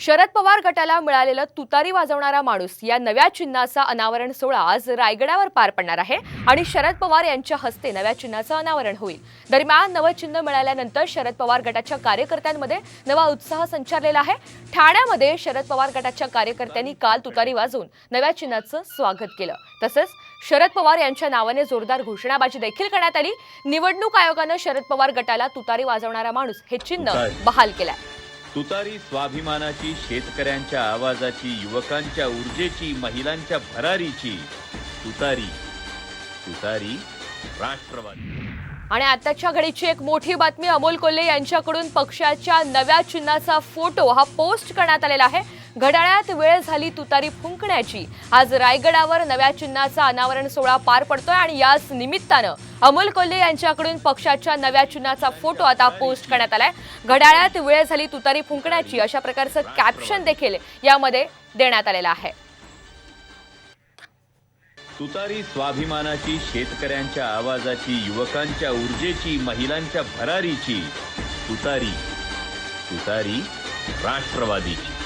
शरद पवार गटाला मिळालेलं तुतारी वाजवणारा माणूस या नव्या चिन्हाचा अनावरण सोहळा आज रायगडावर पार पडणार आहे आणि शरद पवार यांच्या हस्ते नव्या चिन्हाचं अनावरण होईल. दरम्यान नवं चिन्ह मिळाल्यानंतर शरद पवार गटाच्या कार्यकर्त्यांमध्ये नवा उत्साह संचारलेला आहे. ठाण्यामध्ये शरद पवार गटाच्या कार्यकर्त्यांनी काल तुतारी वाजवून नव्या चिन्हाचं स्वागत केलं. तसंच शरद पवार यांच्या नावाने जोरदार घोषणाबाजी देखील करण्यात आली. निवडणूक आयोगानं शरद पवार गटाला तुतारी वाजवणारा माणूस हे चिन्ह. बहाल केलंय. तुतारी स्वाभिमानाची शेतकऱ्यांच्या आवाजाची युवकांच्या ऊर्जेची महिलांच्या भरारीची. तुतारी. तुतारी राष्ट्रवादी. आणि आताच्या घडीची एक मोठी बातमी अमोल कोल्हे यांच्याकडून पक्षाच्या नव्या चिन्हाचा फोटो हा पोस्ट करण्यात आलेला आहे. घड्याळात वेळ झाली तुतारी फुंकण्याची. आज रायगडावर नव्या चिन्हाचा अनावरण सोहळा पार पडतोय आणि याच निमित्तानं अमोल कोल्हे यांच्याकडून पक्षाच्या नव्या चिन्हाचा फोटो आता पोस्ट करण्यात आलाय. घड्याळात वेळ झाली तुतारी फुंकण्याची अशा प्रकारचं कॅप्शन देखील यामध्ये देण्यात आलेलं आहे. तुतारी स्वाभिमानाची शेतकऱ्यांच्या आवाजाची युवकांच्या ऊर्जेची महिलांच्या भरारीची. तुतारी. तुतारी राष्ट्रवादीची.